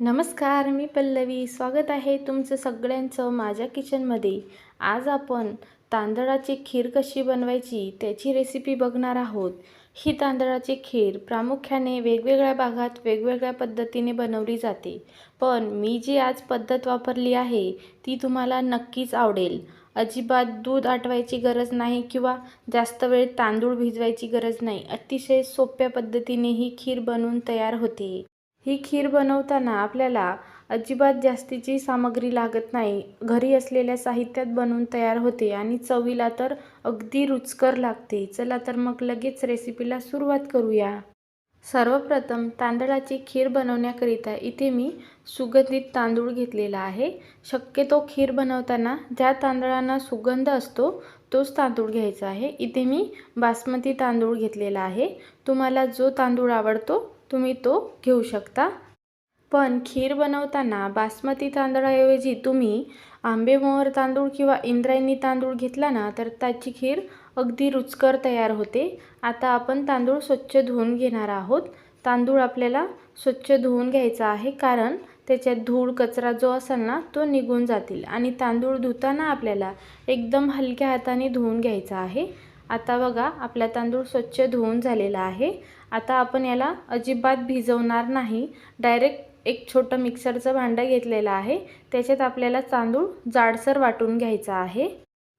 नमस्कार मी पल्लवी. स्वागत आहे तुमचं सगळ्यांचं माझ्या किचनमध्ये. आज आपण तांदळाची खीर कशी बनवायची त्याची रेसिपी बघणार आहोत. ही तांदळाची खीर प्रामुख्याने वेगवेगळ्या भागात वेगवेगळ्या पद्धतीने बनवली जाते. पण मी जी आज पद्धत वापरली आहे ती तुम्हाला नक्कीच आवडेल. अजिबात दूध आटवायची गरज नाही किंवा जास्त वेळ तांदूळ भिजवायची गरज नाही. अतिशय सोप्या पद्धतीने ही खीर बनवून तयार होते. ही खीर बनवताना आपल्याला अजिबात जास्तीची सामग्री लागत नाही. घरी असलेल्या साहित्यात बनवून तयार होते आणि चवीला तर अगदी रुचकर लागते. चला तर मग लगेच रेसिपीला सुरुवात करूया. सर्वप्रथम तांदळाची खीर बनवण्याकरिता इथे मी सुगंधित तांदूळ घेतलेला आहे. शक्यतो खीर बनवताना ज्या तांदळांना सुगंध असतो तोच तांदूळ घ्यायचा आहे. इथे मी बासमती तांदूळ घेतलेला आहे. तुम्हाला जो तांदूळ आवडतो तुम्ही तो घेऊ शकता. पण खीर बनवताना बासमती तांदळाऐवजी तुम्ही आंबेमोहर तांदूळ किंवा इंद्रायणी तांदूळ घेतला ना तर त्याची खीर अगदी रुचकर तयार होते. आता आपण तांदूळ स्वच्छ धुवून घेणार आहोत. तांदूळ आपल्याला स्वच्छ धुवून घ्यायचा आहे कारण त्याच्यात धूळ कचरा जो असेल ना तो निघून जातील. आणि तांदूळ धुताना आपल्याला एकदम हलक्या हाताने धुवून घ्यायचा आहे. आता बघा आपला तांदूळ स्वच्छ धुवून झालेला आहे. आता आपण याला अजिबात भिजवणार नाही. डायरेक्ट एक छोटं मिक्सरचं भांडं घेतलेलं आहे. त्याच्यात आपल्याला तांदूळ जाडसर वाटून घ्यायचा आहे.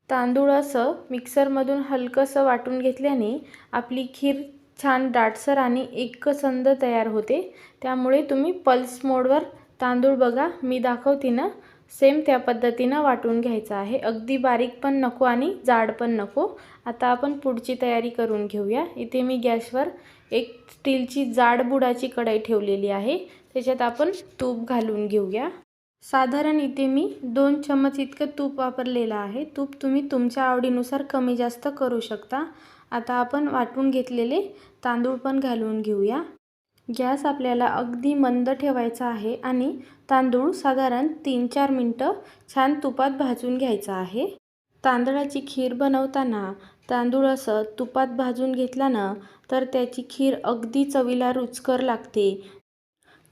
तांदूळ असं मिक्सरमधून हलकंसं वाटून घेतल्याने आपली खीर छान दाटसर आणि एकसंध तयार होते. त्यामुळे तुम्ही पल्स मोडवर तांदूळ बघा. मी दाखवते ना सेम त्या पद्धतीनं वाटून घ्यायचं आहे. अगदी बारीक पण नको आणि जाड पण नको. आता आपण पुढची तयारी करून घेऊया. इथे मी गॅसवर एक स्टीलची जाड बुडाची कढई ठेवलेली आहे. त्याच्यात आपण तूप घालून घेऊया. साधारण इथे मी दोन चमच इतकं तूप वापरलेलं आहे. तूप तुम्ही तुमच्या आवडीनुसार कमी जास्त करू शकता. आता आपण वाटून घेतलेले तांदूळ पण घालून घेऊया. गॅस आपल्याला अगदी मंद ठेवायचा आहे आणि तांदूळ साधारण तीन चार मिनटं छान तुपात भाजून घ्यायचा आहे. तांदळाची खीर बनवताना तांदूळ असं तुपात भाजून घेतला ना तर त्याची खीर अगदी चवीला रुचकर लागते.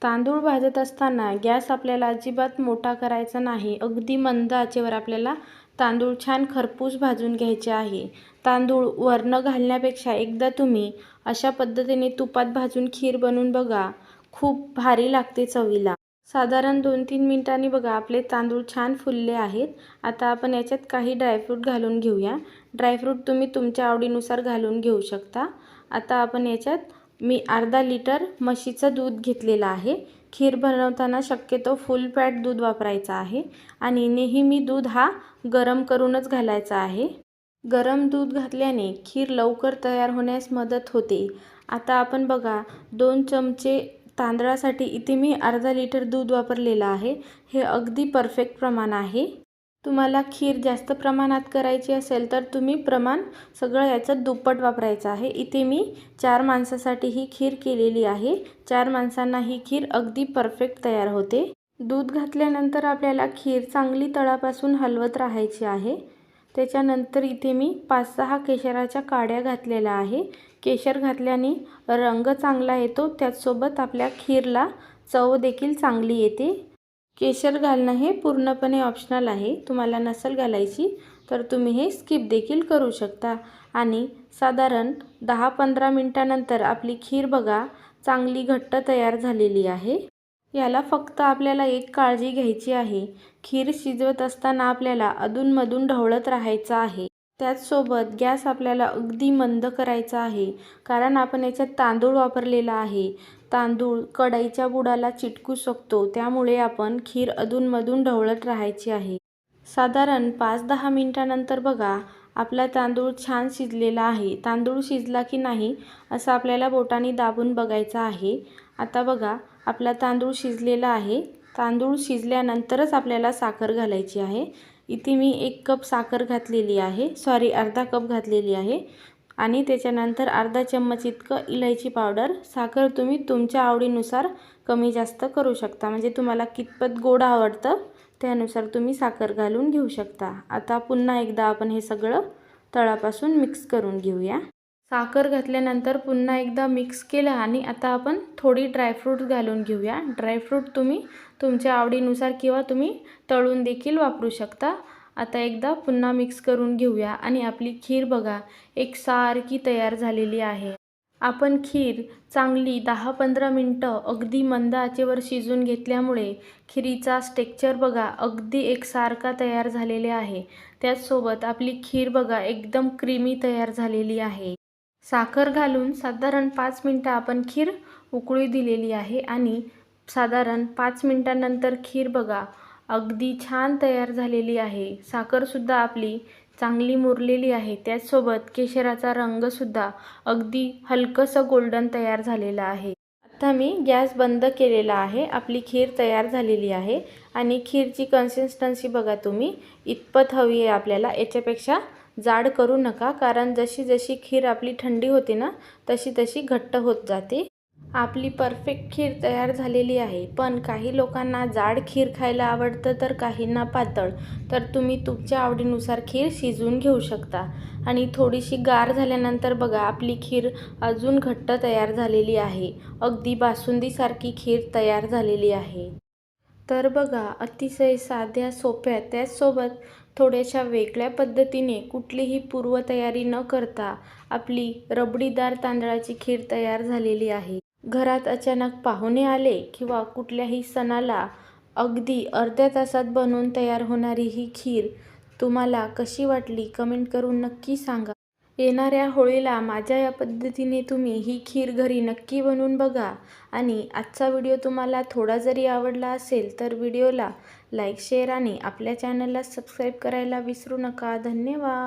तांदूळ भाजत असताना गॅस आपल्याला अजिबात मोठा करायचा नाही अगदी मंद आचेवर आपल्याला तांदूळ छान खरपूस भाजून घ्यायचे आहे. तांदूळ वरनं घालण्यापेक्षा एकदा तुम्ही अशा पद्धतीने तुपात भाजून खीर बनवून बघा. खूप भारी लागते चवीला. साधारण दोन तीन मिनिटांनी बघा आपले तांदूळ छान फुलले आहेत. आता आपण याच्यात काही ड्रायफ्रूट घालून घेऊया. ड्रायफ्रूट तुम्ही तुमच्या आवडीनुसार घालून घेऊ शकता. आता आपण याच्यात मी अर्धा लिटर म्हशीचं दूध घेतलेलं आहे. खीर बनवताना शक्यतो फुल फॅट दूध वापरायचं आहे. आणि नेहमी दूध हा गरम करूनच घालायचा आहे. गरम दूध घातल्याने खीर लवकर तयार होण्यास मदत होते. आता आपण बघा दोन चमचे तांदळासाठी इथे मी अर्धा लिटर दूध वापरलेलं आहे. हे अगदी परफेक्ट प्रमाण आहे. तुम्हाला खीर जास्त प्रमाणात करायची असेल तर तुम्ही प्रमाण सगळं याचं दुप्पट वापरायचं आहे. इथे मी चार माणसासाठी ही खीर केलेली आहे. चार माणसांना ही खीर अगदी परफेक्ट तयार होते. दूध घातल्यानंतर आपल्याला खीर चांगली तळापासून हलवत राहायची आहे. त्याच्यानंतर इथे मी पाच सहा केशराच्या काड्या घातलेल्या आहे. केशर घातल्याने रंग चांगला येतो. त्याचसोबत आपल्या खीरला चव देखील चांगली येते. केशर घालणं हे पूर्णपणे ऑप्शनल आहे. तुम्हाला नसेल घालायची तर तुम्ही हे स्किप देखील करू शकता. आणि साधारण दहा पंधरा मिनटानंतर आपली खीर बघा चांगली घट्ट तयार झालेली आहे. याला फक्त आपल्याला एक काळजी घ्यायची आहे. खीर शिजवत असताना आपल्याला अधूनमधून ढवळत राहायचं आहे. त्याचसोबत गॅस आपल्याला अगदी मंद करायचा आहे कारण आपण याच्यात तांदूळ वापरलेला आहे. तांदूळ कढईच्या बुडाला चिटकू शकतो त्यामुळे आपण खीर अधूनमधून ढवळत राहायची आहे. साधारण पाच दहा मिनटानंतर बघा आपला तांदूळ छान शिजलेला आहे. तांदूळ शिजला की नाही असं आपल्याला बोटाने दाबून बघायचं आहे. आता बघा आपला तांदूळ शिजलेला आहे. तांदूळ शिजल्यानंतरच आपल्याला साखर घालायची आहे. इथे मी एक कप साखर घातलेली आहे. सॉरी अर्धा कप घातलेली आहे. आणि त्याच्यानंतर अर्धा चम्मच इतकं इलायची पावडर. साखर तुम्ही तुमच्या आवडीनुसार कमी जास्त करू शकता. म्हणजे तुम्हाला कितपत गोड आवडतं त्यानुसार तुम्ही साखर घालून घेऊ शकता. आता पुन्हा एकदा आपण हे सगळं तळापासून मिक्स करून घेऊया. साखर घातल्यानंतर पुन्हा एकदा मिक्स केलं आणि आता आपण थोडी ड्रायफ्रूट घालून घेऊया. ड्रायफ्रूट तुम्ही तुमच्या आवडीनुसार किंवा तुम्ही तळून देखील वापरू शकता. आता एकदा पुन्हा मिक्स करून घेऊया आणि आपली खीर बघा एक सारखी तयार झालेली आहे. आपण खीर चांगली दहा पंधरा मिनटं अगदी मंद आचेवर शिजून घेतल्यामुळे खिरीचा स्टेक्चर बघा अगदी एकसारखा तयार झालेले आहे. त्याचसोबत आपली खीर बघा एकदम क्रीमी तयार झालेली आहे. साखर घालून साधारण पाच मिनटं आपण खीर उकळी दिलेली आहे आणि साधारण पाच मिनटानंतर खीर बघा अगदी छान तयार झालेली आहे. साखरसुद्धा आपली चांगली मुरलेली आहे. त्याचसोबत केशराचा रंगसुद्धा अगदी हलकंसं गोल्डन तयार झालेलं आहे. आता मी गॅस बंद केलेला आहे. आपली खीर तयार झालेली आहे आणि खीरची कन्सिस्टन्सी बघा तुम्ही. इतपत हवी आहे आपल्याला. याच्यापेक्षा जाड करू नका कारण जशी जशी खीर आपली थंडी होते ना तशी तशी घट्ट होत जाते. आपली परफेक्ट खीर तयार झालेली आहे पण काही लोकांना जाड खीर खायला आवडतं तर काहींना पातळ. तर तुम्ही तुमच्या आवडीनुसार खीर शिजवून घेऊ शकता. आणि थोडीशी गार झाल्यानंतर बघा आपली खीर अजून घट्ट तयार झालेली आहे. अगदी बासुंदीसारखी खीर तयार झालेली आहे. तर बघा अतिशय साध्या सोप्या त्याचसोबत थोड्याशा वेगळ्या पद्धतीने कुठलीही पूर्वतयारी न करता आपली रबडीदार तांदळाची खीर तयार झालेली आहे. घरात अचानक पाहुणे आले किंवा कुठल्याही सणाला अगदी अर्ध्या तासात बनवून तयार होणारी ही खीर तुम्हाला कशी वाटली? कमेंट करून नक्की सांगा. येणाऱ्या होळीला माझ्या या पद्धतीने तुम्ही ही खीर घरी नक्की बनवून बघा. आणि आजचा व्हिडिओ तुम्हाला थोडा जरी आवडला असेल तर व्हिडिओला लाईक शेअर आणि आपल्या चॅनलला सबस्क्राईब करायला विसरू नका. धन्यवाद.